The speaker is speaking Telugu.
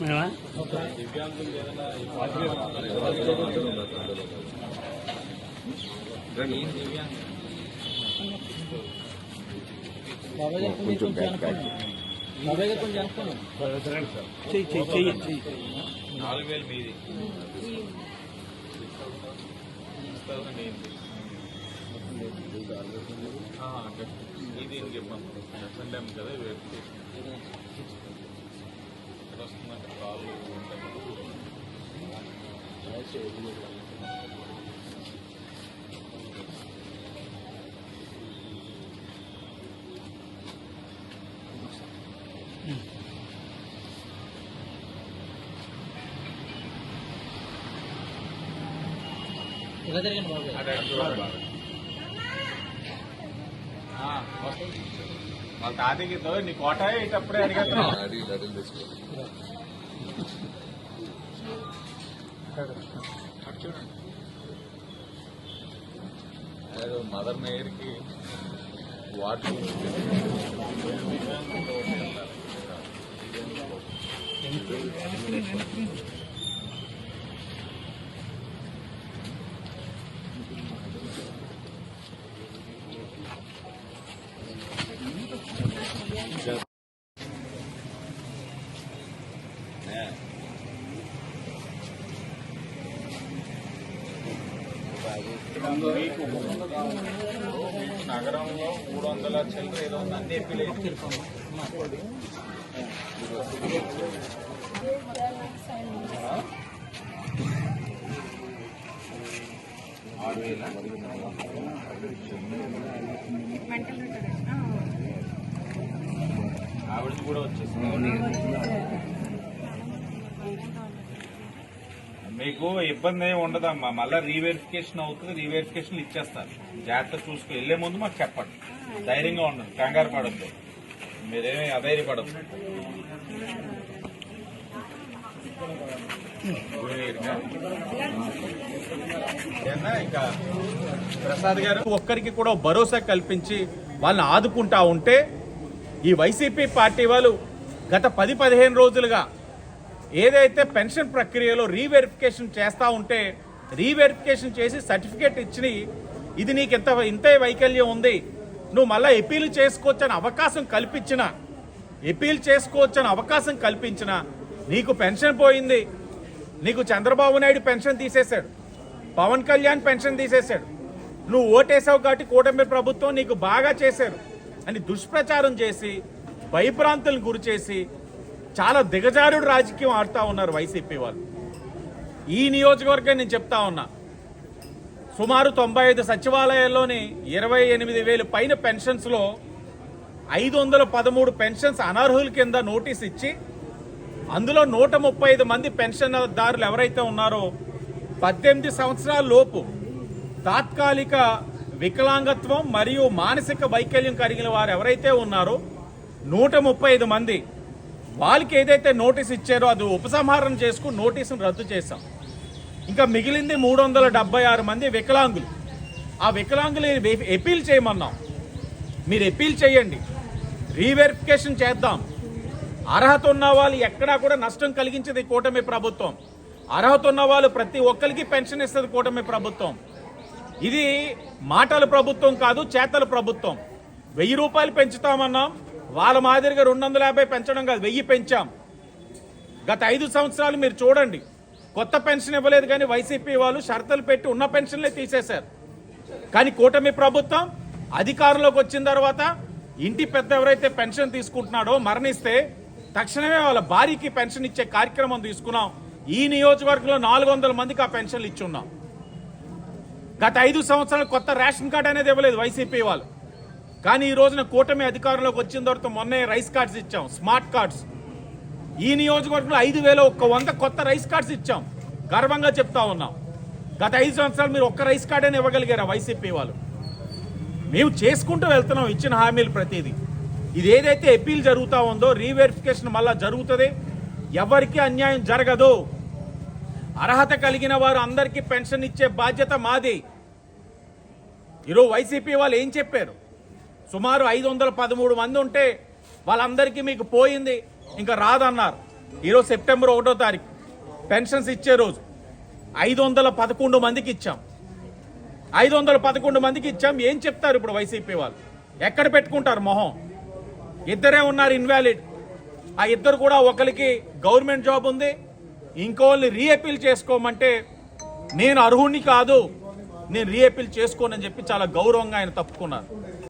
మేమా దివ్యాంగులు ఏదైనా ఏం దివ్యాంగులు కొంచెం బ్యాక్ బ్యాక్ తినండి సార్ చెయ్యి చెయ్యి చెయ్యి చెయ్యి నాలుగు వేలు మీది ఇది ఏం ఏంటి ఇది చెప్పాను ఎఫ్ఎండ్ఎం కదా వెరిఫికేషన్ ఇక్కడ వస్తుందంటే కాలు ఉంటాయి. వాళ్ళ తాతకి నీ కోట ఇటప్పుడే అడిగాను మదర్ మేయర్కి వాటర్ మీకు నగరంలో మూడు వందల చిల్లర ఏదో ఉంది అన్ని ఎప్పిలేదు ఆరు వేల ఆవిడ కూడా వచ్చేసింది. మీకు ఇబ్బంది ఏమి ఉండదమ్మా. మళ్ళీ రీవెరిఫికేషన్ అవుతుంది రీవెరిఫికేషన్ ఇచ్చేస్తారు. జాగ్రత్త చూసుకుని వెళ్ళే ముందు మాకు చెప్పండి. ధైర్యంగా ఉండండి. కంగారు పడద్దు. మీరేమీ అధైర్యపడద్దు. ఏనా ఇంకా ప్రసాద్ గారు? ఒక్కరికి కూడా భరోసా కల్పించి వాళ్ళని ఆదుకుంటా ఉంటే ఈ వైసీపీ పార్టీ వాళ్ళు గత పది పదిహేను రోజులుగా ఏదైతే పెన్షన్ ప్రక్రియలో రీవెరిఫికేషన్ చేస్తూ ఉంటే రీవెరిఫికేషన్ చేసి సర్టిఫికేట్ ఇచ్చి ఇది నీకు ఇంత ఇంతే వైకల్యం ఉంది. నువ్వు మళ్ళీ ఎపీల్ చేసుకోవచ్చని అవకాశం కల్పించిన ఎపీల్ చేసుకోవచ్చని అవకాశం కల్పించిన నీకు పెన్షన్ పోయింది. నీకు చంద్రబాబు నాయుడు పెన్షన్ తీసేశాడు. పవన్ కళ్యాణ్ పెన్షన్ తీసేశాడు. నువ్వు ఓటేసావు కాబట్టి కూటమి ప్రభుత్వం నీకు బాగా చేశారు అని దుష్ప్రచారం చేసి భయభ్రాంతులను గురిచేసి చాలా దిగజారుడు రాజకీయం ఆడుతూ ఉన్నారు వైసీపీ వాళ్ళు. ఈ నియోజకవర్గం నేను చెప్తా ఉన్నా. సుమారు తొంభై ఐదు సచివాలయాల్లోని ఇరవై ఎనిమిది వేలు పైన పెన్షన్స్లో ఐదు వందల పదమూడు పెన్షన్స్ అనర్హుల కింద నోటీస్ ఇచ్చి అందులో నూట ముప్పై ఐదు మంది పెన్షన్దారులు ఎవరైతే ఉన్నారో పద్దెనిమిది సంవత్సరాల లోపు తాత్కాలిక వికలాంగత్వం మరియు మానసిక వైకల్యం కలిగిన వారు ఎవరైతే ఉన్నారో నూట ముప్పై ఐదు మంది వాళ్ళకి ఏదైతే నోటీస్ ఇచ్చారో అది ఉపసంహారం చేసుకుని నోటీసును రద్దు చేశాం. ఇంకా మిగిలింది మూడు వందల డెబ్బై ఆరు మంది వికలాంగులు. ఆ వికలాంగులు ఎపీల్ చేయమన్నాం. మీరు ఎపీల్ చేయండి. రీవెరిఫికేషన్ చేద్దాం. అర్హత ఉన్న వాళ్ళు ఎక్కడా కూడా నష్టం కలిగించేది కూటమి ప్రభుత్వం. అర్హత ఉన్న వాళ్ళు ప్రతి ఒక్కరికి పెన్షన్ ఇస్తుంది కూటమి ప్రభుత్వం. ఇది మాటల ప్రభుత్వం కాదు చేతల ప్రభుత్వం. వెయ్యి రూపాయలు పెంచుతామన్నాం. వాళ్ళ మాదిరిగా రెండు వందల యాభై పెంచడం కాదు వెయ్యి పెంచాం. గత ఐదు సంవత్సరాలు మీరు చూడండి. కొత్త పెన్షన్ ఇవ్వలేదు కానీ వైసీపీ వాళ్ళు షరతులు పెట్టి ఉన్న పెన్షన్లే తీసేశారు. కానీ కూటమి ప్రభుత్వం అధికారంలోకి వచ్చిన తర్వాత ఇంటి పెద్ద ఎవరైతే పెన్షన్ తీసుకుంటున్నాడో మరణిస్తే తక్షణమే వాళ్ళ భార్యకి పెన్షన్ ఇచ్చే కార్యక్రమం తీసుకున్నాం. ఈ నియోజకవర్గంలో నాలుగు వందల మందికి ఆ పెన్షన్లు ఇచ్చున్నాం గత ఐదు సంవత్సరాలు కొత్త రేషన్ కార్డు అనేది ఇవ్వలేదు వైసీపీ వాళ్ళు. కానీ ఈ రోజున కూటమి అధికారంలోకి వచ్చిన తర్వాత మొన్నే రైస్ కార్డ్స్ ఇచ్చాం స్మార్ట్ కార్డ్స్. ఈ నియోజకవర్గంలో ఐదు వేల ఒక్క వంద కొత్త రైస్ కార్డ్స్ ఇచ్చాం. గర్వంగా చెప్తా ఉన్నాం. గత ఐదు సంవత్సరాలు మీరు ఒక్క రైస్ కార్డైనా ఇవ్వగలిగారా వైసీపీ వాళ్ళు? మేము చేసుకుంటూ వెళ్తున్నాం ఇచ్చిన హామీలు ప్రతిదీ. ఇది ఏదైతే అప్పీల్ జరుగుతూ ఉందో రీవెరిఫికేషన్ మళ్ళా జరుగుతుంది. ఎవరికి అన్యాయం జరగదు. అర్హత కలిగిన వారు అందరికీ పెన్షన్ ఇచ్చే బాధ్యత మాది. ఈరోజు వైసీపీ వాళ్ళు ఏం చెప్పారు? సుమారు ఐదు వందల పదమూడు మంది ఉంటే వాళ్ళందరికీ మీకు పోయింది. ఇంకా రాదన్నారు. ఈరోజు సెప్టెంబర్ ఒకటో తారీఖు. పెన్షన్స్ ఇచ్చే రోజు. ఐదు వందల పదకొండు మందికి ఇచ్చాం. ఐదు వందల పదకొండు మందికి ఇచ్చాం. ఏం చెప్తారు ఇప్పుడు వైసీపీ వాళ్ళు? ఎక్కడ పెట్టుకుంటారు మొహం? ఇద్దరే ఉన్నారు ఇన్వాలిడ్. ఆ ఇద్దరు కూడా ఒకరికి గవర్నమెంట్ జాబ్ ఉంది. ఇంకోళ్ళని రీఅపీల్ చేసుకోమంటే నేను అర్హుణ్ణి కాదు. నేను రీఅపీల్ చేసుకోనని చెప్పి చాలా గౌరవంగా ఆయన తప్పుకున్నారు.